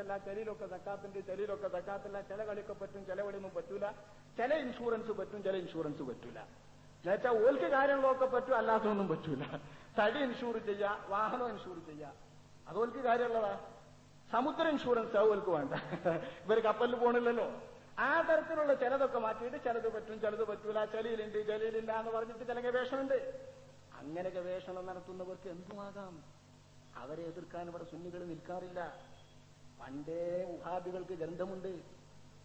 മോശമല്ല ചിലയിലൊക്കെ സക്കാത്തുണ്ട് ചിലയിലൊക്കെ സക്കാത്തില്ല ചില കളിയൊക്കെ പറ്റും ചില കളിയൊന്നും പറ്റൂല. ചില ഇൻഷുറൻസ് പറ്റും ചില ഇൻഷുറൻസ് പറ്റൂല. എന്നുവെച്ചാൽ ഓൽക്ക് കാര്യങ്ങളൊക്കെ പറ്റും അല്ലാത്തതൊന്നും പറ്റൂല. തടി ഇൻഷൂർ ചെയ്യാ വാഹനം ഇൻഷൂർ ചെയ്യാ. ഓൽക്ക് കാര്യമുള്ളതാ സമുദ്ര ഇൻഷുറൻസ് ഓൽക്ക് വേണ്ട. ഇവർ കപ്പലിൽ പോണില്ലല്ലോ. ആ തരത്തിലുള്ള ചിലതൊക്കെ മാറ്റിയിട്ട് ചിലത് പറ്റും ചിലത് പറ്റൂല. ചലിയിലുണ്ട് ചലിയിലില്ല എന്ന് പറഞ്ഞിട്ട് ചില ഗവേഷണമുണ്ട് അങ്ങനെ ഗവേഷണം നടത്തുന്നവർക്ക് എന്തുമാകാം? അവരെ എതിർക്കാൻ ഇവിടെ സുന്നികൾ നിൽക്കാറില്ല. പണ്ടേ ഉഹാബികൾക്ക് ഗ്രന്ഥമുണ്ട്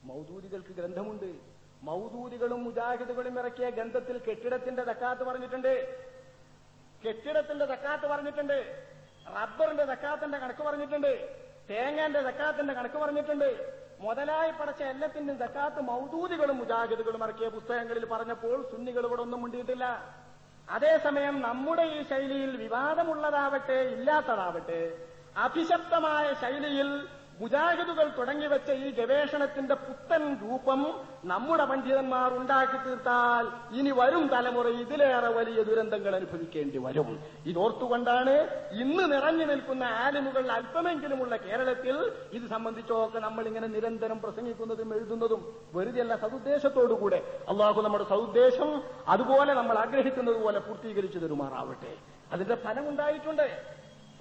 മൗദൂദികൾക്ക് ഗ്രന്ഥമുണ്ട്. മൗദൂദികളും മുജാഹിദുകളും ഇറക്കിയ ഗ്രന്ഥത്തിൽ കെട്ടിടത്തിന്റെ തക്കാത്ത് പറഞ്ഞിട്ടുണ്ട്. കെട്ടിടത്തിന്റെ തക്കാത്ത് പറഞ്ഞിട്ടുണ്ട്. റബ്ബറിന്റെ തക്കാത്തിന്റെ കണക്ക് പറഞ്ഞിട്ടുണ്ട്. തേങ്ങന്റെ തക്കാത്തിന്റെ കണക്ക് പറഞ്ഞിട്ടുണ്ട്. മുതലായി പടച്ച എല്ലാത്തിന്റെയും തക്കാത്ത് മൗദൂദികളും മുജാഹിദുകളും ഇറക്കിയ പുസ്തകങ്ങളിൽ പറഞ്ഞപ്പോൾ സുന്നികൾ ഇവിടെ ഒന്നും മുണ്ടിയിട്ടില്ല. അതേസമയം നമ്മുടെ ഈ ശൈലിയിൽ വിവാദമുള്ളതാവട്ടെ ഇല്ലാത്തതാവട്ടെ അഭിശപ്തമായ ശൈലിയിൽ മുജാഹിദുകൾ തുടങ്ങിവെച്ച ഈ ഗവേഷണത്തിന്റെ പുത്തൻ രൂപം നമ്മുടെ പണ്ഡിതന്മാർ ഉണ്ടാക്കി തീർത്താൽ ഇനി വരും തലമുറ ഇതിലേറെ വലിയ ദുരന്തങ്ങൾ അനുഭവിക്കേണ്ടി വരും. ഇതോർത്തുകൊണ്ടാണ് ഇന്ന് നിറഞ്ഞു നിൽക്കുന്ന ആലിമുകൾ അല്പമെങ്കിലുമുള്ള കേരളത്തിൽ ഇത് സംബന്ധിച്ചൊക്കെ നമ്മൾ ഇങ്ങനെ നിരന്തരം പ്രസംഗിക്കുന്നതും എഴുതുന്നതും വെറുതെയല്ല സതുദ്ദേശത്തോടുകൂടെ. അള്ളാഹു നമ്മുടെ സതുദ്ദേശം അതുപോലെ നമ്മൾ ആഗ്രഹിക്കുന്നത് പോലെ പൂർത്തീകരിച്ചു തരുമാറാവട്ടെ. അതിന്റെ ഫലമുണ്ടായിട്ടുണ്ട്.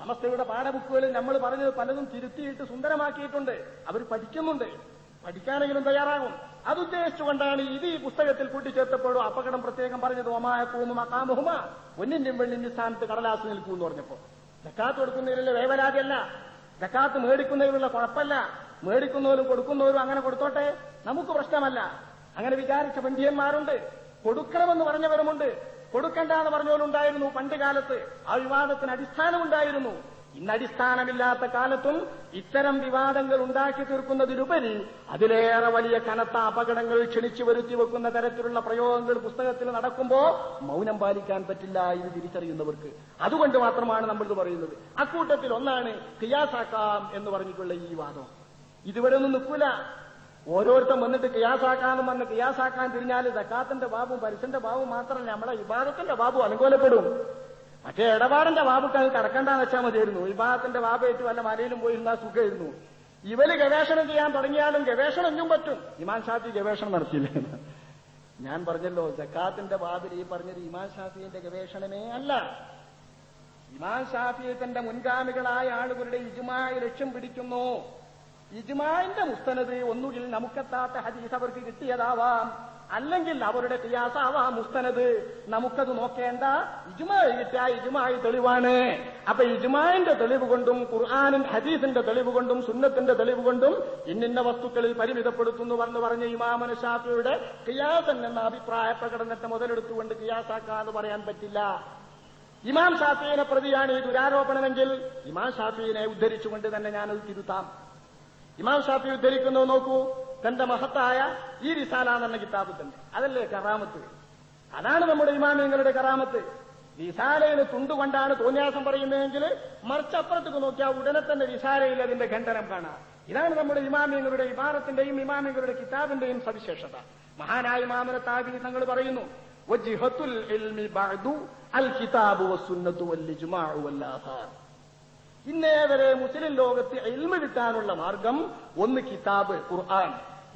സമസ്തയുടെ പാഠബുക്കുകളിൽ നമ്മൾ പറഞ്ഞത് പലതും തിരുത്തിയിട്ട് സുന്ദരമാക്കിയിട്ടുണ്ട്. അവർ പഠിക്കുന്നുണ്ട്. പഠിക്കാനെങ്കിലും തയ്യാറാകും. അതുദ്ദേശിച്ചുകൊണ്ടാണ് ഇത് ഈ പുസ്തകത്തിൽ കൂട്ടിച്ചേർത്തപ്പോഴും അപകടം പ്രത്യേകം പറഞ്ഞത് ഒമായ ഒമായക്കൂമ മക്കാമുഹുമ ഒന്നിന്റെയും വെള്ളിന്റെ സ്ഥാനത്ത് കടലാസ് നിൽക്കൂ എന്ന് പറഞ്ഞപ്പോ ജക്കാത്ത് കൊടുക്കുന്നതിലുള്ള വേവലാതിയല്ല. ജക്കാത്ത് മേടിക്കുന്നതിലുള്ള കുഴപ്പമല്ല. മേടിക്കുന്നവരും കൊടുക്കുന്നവരും അങ്ങനെ കൊടുത്തോട്ടെ? നമുക്ക് പ്രശ്നമല്ല. അങ്ങനെ വിചാരിച്ച പണ്ഡിയന്മാരുണ്ട് കൊടുക്കണമെന്ന് പറഞ്ഞവരുമുണ്ട്. കൊടുക്കണ്ട എന്ന് പറഞ്ഞോലുണ്ടായിരുന്നു പണ്ട് കാലത്ത്. ആ വിവാദത്തിന് അടിസ്ഥാനമുണ്ടായിരുന്നു. ഇന്ന് അടിസ്ഥാനമില്ലാത്ത കാലത്തും ഇത്തരം വിവാദങ്ങൾ ഉണ്ടാക്കി തീർക്കുന്നതിലുപരി അതിലേറെ വലിയ കനത്ത അപകടങ്ങൾ ക്ഷണിച്ചു വരുത്തി വെക്കുന്ന തരത്തിലുള്ള പ്രയോഗങ്ങൾ പുസ്തകത്തിൽ നടക്കുമ്പോൾ മൗനം പാലിക്കാൻ പറ്റില്ല എന്ന് തിരിച്ചറിയുന്നവർക്ക്. അതുകൊണ്ട് മാത്രമാണ് നമ്മൾ ഇത് പറയുന്നത്. അക്കൂട്ടത്തിൽ ഒന്നാണ് ക്രിയാസാക്കാം എന്ന് പറഞ്ഞിട്ടുള്ള ഈ വാദം ഇതുവരെ ഒന്നും നിൽക്കൂല. ഓരോരുത്തർ വന്നിട്ട് കിയാസാക്കാന്ന് പറഞ്ഞ് കിയാസാക്കാൻ തിരിഞ്ഞാൽ സക്കാത്തിന്റെ ബാബും പരിസന്റെ ബാബും മാത്രമല്ല നമ്മളെ വിഭാഗത്തിന്റെ ബാബു അനുകൂലപ്പെടും. മറ്റേ ഇടപാടിന്റെ ബാബുക്ക് അത് കടക്കണ്ടെന്ന് വെച്ചാൽ മതിയായിരുന്നു. വിഭാഗത്തിന്റെ ബാബേറ്റ് വല്ല മലയിലും പോയിരുന്ന സുഖമായിരുന്നു. ഇവർ ഗവേഷണം ചെയ്യാൻ തുടങ്ങിയാലും ഗവേഷണം ഒന്നും പറ്റും. ഇമാൻ ഷാഫി ഗവേഷണം നടത്തിയില്ല ഞാൻ പറഞ്ഞല്ലോ ജക്കാത്തിന്റെ ബാബിൽ ഈ പറഞ്ഞത് ഇമാൻ ഷാഫിന്റെ ഗവേഷണമേ അല്ല. ഇമാൻ ഷാഫി തന്റെ മുൻഗാമികളായ ആളുകളുടെ ഇജുമായ ലക്ഷ്യം പിടിക്കുന്നു. ഇജ്മാന്റെ മുസ്തനത് ഒന്നുകിൽ നമുക്കെത്താത്ത ഹദീസ് അവർക്ക് കിട്ടിയതാവാം. അല്ലെങ്കിൽ അവരുടെ കിയാസാവാം മുസ്തനത് നമുക്കത് നോക്കേണ്ട ഇജുമായി കിട്ടിയ ഇജുമായി തെളിവാണ്. അപ്പൊ ഇജുമാന്റെ തെളിവ് കൊണ്ടും ഖുർആാനും ഹദീസിന്റെ തെളിവ് കൊണ്ടും സുന്നത്തിന്റെ തെളിവ് കൊണ്ടും ഇന്നിന്ന വസ്തുക്കളിൽ പരിമിതപ്പെടുത്തുന്നു എന്ന് പറഞ്ഞ ഇമാമന ഷാഫിയുടെ കിയാസൻ എന്ന അഭിപ്രായ പ്രകടനത്തെ മുതലെടുത്തുകൊണ്ട് ക്രിയാസാക്കാന്ന് പറയാൻ പറ്റില്ല. ഇമാം ഷാഫിയെ പ്രതിയാണ് ഈ ദുരാരോപണമെങ്കിൽ ഇമാം ഷാഫിയെ ഉദ്ധരിച്ചുകൊണ്ട് തന്നെ ഞാനത് തിരുത്താം. ഇമാം ഷാഫി ഉദ്ധരിക്കുന്നത് നോക്കൂ. തന്റെ മഹത്തായ ഈ റിസാല എന്ന കിതാബ് തന്നെ അതല്ലേ കറാമത്ത്? അതാണ് നമ്മുടെ ഇമാമിയങ്ങളുടെ കറാമത്ത്. റിസാലയിൽ തുണ്ടുകൊണ്ടാണ് തോന്നിയാസം പറയുന്നതെങ്കിൽ മറിച്ചപ്പുറത്തേക്ക് നോക്കിയാൽ ഉടനെ തന്നെ റിസാലയിൽ അതിന്റെ ഖണ്ഡനം കാണാം. ഇതാണ് നമ്മുടെ ഇമാമിയങ്ങളുടെ ഇമാറത്തിന്റെയും ഇമാമിയങ്ങളുടെ കിതാബിന്റെയും സവിശേഷത. മഹാനായ ഇമാമിനെ താബി തങ്ങൾ പറയുന്നു വജിഹത്തുൽ ഇൽമി ബഅദു അൽ കിതാബു വസ്സുന്നത്തു വൽ ഇജ്മാഉ ഇന്നേ വരെ മുസ്ലിം ലോകത്ത് എൽമ കിട്ടാനുള്ള മാർഗം ഒന്ന് കിതാബ് ഖുർആൻ.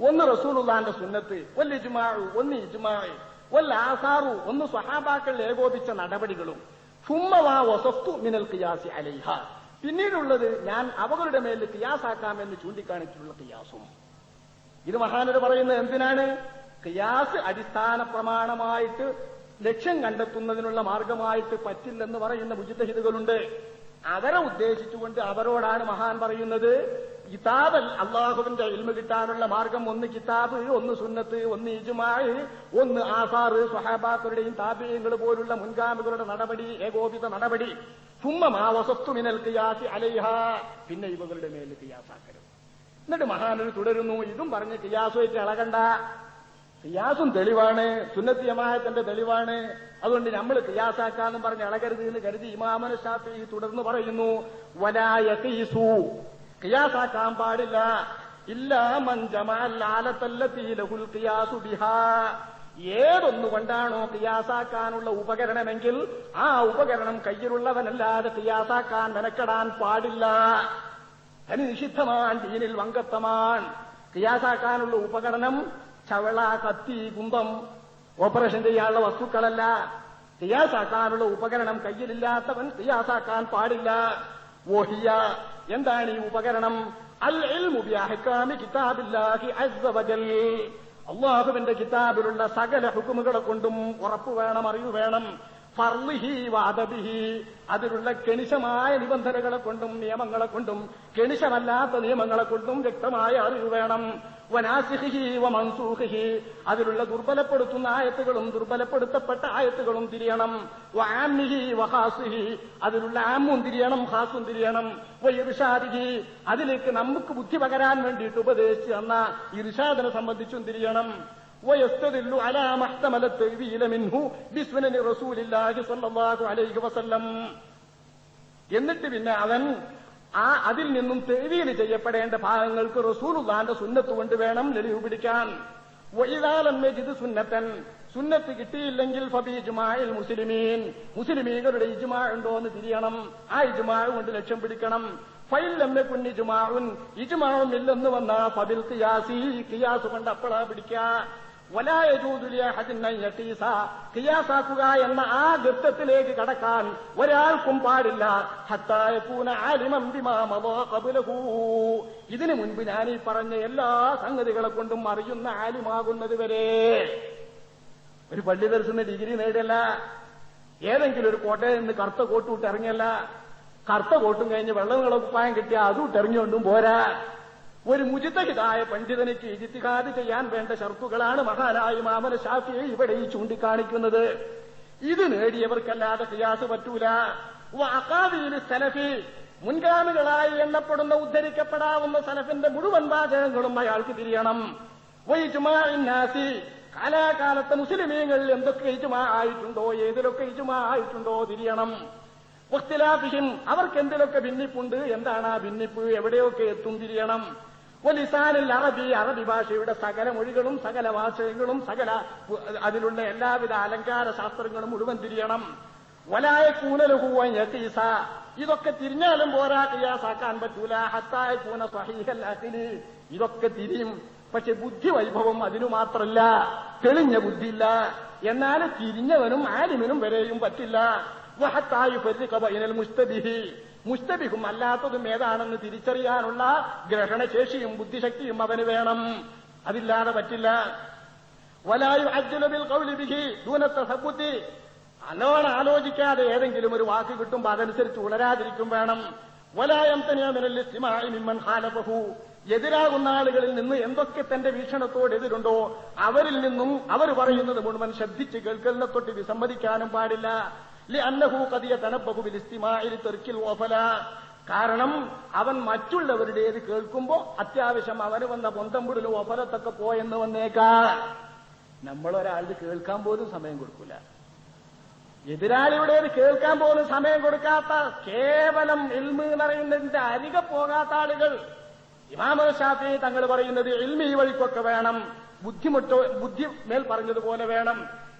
ഒന്ന് റസൂലുള്ളാന്റെ സുന്നത്ത് വല്ല ഇജ്മാഉ ഒന്ന് ഇജ്മാഉ വല്ല ആസാറു ഒന്ന് സ്വഹാബാക്കൾ ഏകോപിച്ച നടപടികളും. സുമ്മവാ വസത്തു മിനൽ കിയാസി അലൈഹ. പിന്നീടുള്ളത് ഞാൻ അവകളുടെ മേൽ കിയാസാക്കാമെന്ന് ചൂണ്ടിക്കാണിച്ചിട്ടുള്ള കിയാസും ഇത് മഹാനര് പറയുന്നത് എന്തിനാണ്? കിയാസ് അടിസ്ഥാന പ്രമാണമായിട്ട് ലക്ഷ്യം കണ്ടെത്തുന്നതിനുള്ള മാർഗമായിട്ട് പറ്റില്ലെന്ന് പറയുന്ന മുജിത്തഹിദുകളുണ്ട്. അവരെ ഉദ്ദേശിച്ചുകൊണ്ട് അവരോടാണ് മഹാൻ പറയുന്നത്. കിതാബ് അള്ളാഹുവിന്റെ ഇൽമ കിട്ടാനുള്ള മാർഗം ഒന്ന് കിതാബ് ഒന്ന് സുന്നത്ത് ഒന്ന് ഇജുമായി ഒന്ന് ആസാറ് സ്വഹാബാക്കളുടെയും താപീയങ്ങൾ പോലുള്ള മുൻഗാമികളുടെ നടപടി ഏകോപിത നടപടി. മിനൽ കിയാസി അലൈഹ. പിന്നെ ഇവകളുടെ മേൽ കിയാസാക്കരുത് എന്നിട്ട് മഹാനൊരു തുടരുന്നു. ഇതും പറഞ്ഞ് കിയാസുമായിട്ട് ഇളകണ്ട. കിയാസും തെളിവാണ് സുന്നത്തി ജമാഅത്തിന്റെ തെളിവാണ്. അതുകൊണ്ട് നമ്മൾ കിയാസാക്കാന്നും പറഞ്ഞ് ഇളകരുത് എന്ന് കരുതി ഇമാമന ഷാഫി തുടർന്ന് പറയുന്നു വലായ കീസു കിയാസാക്കാൻ പാടില്ല. ഏതൊന്നുകൊണ്ടാണോ കിയാസാക്കാനുള്ള ഉപകരണമെങ്കിൽ ആ ഉപകരണം കയ്യിലുള്ളവനല്ലാതെ കിയാസാക്കാൻ മെനക്കെടാൻ പാടില്ല. അതിന് നിഷിദ്ധമാൻ ദീനിൽ വങ്കത്തമാൻ. കിയാസാക്കാനുള്ള ഉപകരണം ചവള കത്തി കുന്തം. ഓപ്പറേഷൻ ചെയ്യാനുള്ള വസ്തുക്കളല്ല. തിയാസാക്കാനുള്ള ഉപകരണം കയ്യിലില്ലാത്തവൻ തിയാസാക്കാൻ പാടില്ല. ഓഹിയ എന്താണ് ഈ ഉപകരണം? അൽ ഇൽമു ബിഅഹ്കാമി കിതാബില്ലാഹി അസ്വജൽ അള്ളാഹുവിന്റെ കിതാബിലുള്ള സകല ഹുക്കുമുകളെ കൊണ്ടും ഉറപ്പു വേണം അറിവ് വേണം. ഫർലിഹി വാദബിഹി അതിലുള്ള കെണിശമായ നിബന്ധനകളെ കൊണ്ടും നിയമങ്ങളെ കൊണ്ടും കെണിശമല്ലാത്ത നിയമങ്ങളെ കൊണ്ടും വ്യക്തമായ അറിവ് വേണം. വനാസിഹി വ മൻസൂഹിഹി അതിലുള്ള ദുർബലപ്പെടുത്തുന്ന ആയത്തുകളും ദുർബലപ്പെടുത്തപ്പെട്ട ആയത്തുകളും തിരിയണം വാമിഹി വഹാസിഹി അതിലുള്ള ആമും തിരിയണം ഹാസും തിരിയണം വൈർഷാദിഹി അതിലേക്ക് നമുക്ക് ബുദ്ധി പകരാൻ വേണ്ടിയിട്ട് ഉപദേശിച്ചു തന്ന ഇർഷാദിനെ സംബന്ധിച്ചും തിരിയണം ويستدل على ما احتمل التأويل منه بسنن رسول الله صلى الله عليه وسلم എന്നിട്ട് പിന്നെ അവൻ ആ അതിൽ നിന്നും തെവീൽ ചെയ്യപ്പെടേണ്ട ഭാഗങ്ങൾക്ക് റസൂലുള്ളാന്റെ സുന്നത്ത് കൊണ്ട് വേണം ലളിവ് പിടിക്കാൻ. വൈതാലമ്മജിത് സുന്നത്തൻ. സുന്നത്ത് കിട്ടിയില്ലെങ്കിൽ ഫബി ഇജ്മായിൽ മുസ്ലിമീൻ. മുസ്ലിമീകളുടെ ഇജ്മാ ഉണ്ടോ എന്ന് തിരിയണം. ആ ഇജ്മാ കൊണ്ട് ലക്ഷ്യം പിടിക്കണം. ഫൈൽ കുഞ്ഞ് ഇജ്മാഉൻ. ഇജ്മാവും ഇല്ലെന്ന് വന്ന ഫബിൽ കിയാസി കിയാസ് കൊണ്ട് അപ്പളാ പിടിക്കാ. വലായ കിയാസാക്കുക എന്ന ആ ഗൃത്തത്തിലേക്ക് കടക്കാൻ ഒരാൾക്കും പാടില്ല. ഹത്തായക്കൂന ആലിമം ഇതിനു മുൻപ് ഞാൻ ഈ പറഞ്ഞ എല്ലാ സംഗതികളെ കൊണ്ടും അറിയുന്ന ആലിമാകുന്നത് വരെ. ഒരു പള്ളി ദർശന ഡിഗ്രി നേടിയല്ല. ഏതെങ്കിലും ഒരു കോട്ടയിൽ നിന്ന് കറുത്ത കോട്ട് ഇട്ടിറങ്ങിയല്ല കറുത്ത കോട്ടും കഴിഞ്ഞ് വെള്ളങ്ങളൊക്കെ കുപ്പായം കിട്ടിയ അതും ഇറങ്ങിക്കൊണ്ടും പോരാ. ഒരു മുജിതഹിതായ പണ്ഡിതനിക്ക് ഇജിത്തിഹാദ് ചെയ്യാൻ വേണ്ട ഷർത്തുകളാണ് മഹാനായ മാമന ഷാഫിയെ ഇവിടെ ഈ ചൂണ്ടിക്കാണിക്കുന്നത്. ഇത് നേടിയവർക്കല്ലാതെ ഖിയാസ് പറ്റൂല. അക്കാദിയിൽ സലഫി മുൻഗാമികളായി എണ്ണപ്പെടുന്ന ഉദ്ധരിക്കപ്പെടാവുന്ന സലഫിന്റെ മുഴുവൻ വാചകങ്ങളും അയാൾക്ക് തിരിയണം. വൈജുമാനാസി കാലാകാലത്തെ മുസ്ലിമീങ്ങളിൽ എന്തൊക്കെ ഇജുമാ ആയിട്ടുണ്ടോ ഏതിലൊക്കെ ഇജുമാ ആയിട്ടുണ്ടോ തിരിയണം. വക്തിലാഫിഹിം അവർക്ക് എന്തിലൊക്കെ ഭിന്നിപ്പുണ്ട് എന്താണ് ആ ഭിന്നിപ്പ് എവിടെയൊക്കെ എത്തും തിരിയണം. ഒലിസാനിൽ അറബി അറബി ഭാഷയുടെ സകല മൊഴികളും സകല വാചകങ്ങളും സകല അതിലുള്ള എല്ലാവിധ അലങ്കാര ശാസ്ത്രങ്ങളും മുഴുവൻ തിരിയണം. വലായ കൂനലുഹൂവൻ യത്തീസ ഇതൊക്കെ തിരിഞ്ഞാലും പോരാ കിയാസാക്കാൻ പറ്റൂല. ഹത്തായ കൂന അഖിലി ഇതൊക്കെ തിരിയും. പക്ഷെ ബുദ്ധി വൈഭവം അതിനു മാത്രല്ല. തെളിഞ്ഞ ബുദ്ധിയില്ല. എന്നാൽ തിരിഞ്ഞവനും ആലിമിനും വരെയും പറ്റില്ല. വഹത്തായു ബൈനൽ മുസ്തബിഹി മുസ്തബിഹും അല്ലാത്തതും ഏതാണെന്ന് തിരിച്ചറിയാനുള്ള ഗ്രഹണശേഷിയും ബുദ്ധിശക്തിയും അവന് വേണം. അതില്ലാതെ പറ്റില്ല. വലായു അജ്ജുലബിൽ കൗലിബിഹി ദൂനത്തെ സബുദ്ധി നല്ലോണം ആലോചിക്കാതെ ഏതെങ്കിലും ഒരു വാക്ക് കിട്ടുമ്പോൾ അതനുസരിച്ച് ഉണരാതിരിക്കും വേണം. വലായം തനിയമൻ ഹാലബഹു എതിരാകുന്ന ആളുകളിൽ നിന്ന് എന്തൊക്കെ തന്റെ വീക്ഷണത്തോട് എതിരുണ്ടോ അവരിൽ നിന്നും അവർ പറയുന്നത് മുഴുവൻ ശ്രദ്ധിച്ച് കേൾക്കലിനെ തൊട്ട് വിസമ്മതിക്കാനും പാടില്ല. കാരണം അവൻ മറ്റുള്ളവരുടേത് കേൾക്കുമ്പോ അത്യാവശ്യം അവന് വന്ന പൊന്തമ്പുടിലും ഒഫലത്തൊക്കെ പോയെന്ന് വന്നേക്കാ. നമ്മളൊരാളുടെ കേൾക്കാൻ പോലും സമയം കൊടുക്കില്ല എതിരാളിയുടേത് കേൾക്കാൻ പോലും സമയം കൊടുക്കാത്ത കേവലം ഇൽമ് എന്ന് പറയുന്നതിന്റെ അരികെ പോകാത്ത ആളുകൾ. ഇമാമ ഷാഫി തങ്ങൾ പറയുന്നത് ഇൽമി വഴിക്കൊക്കെ വേണം. ബുദ്ധിമുട്ടോ ബുദ്ധി മേൽ പറഞ്ഞതുപോലെ വേണം.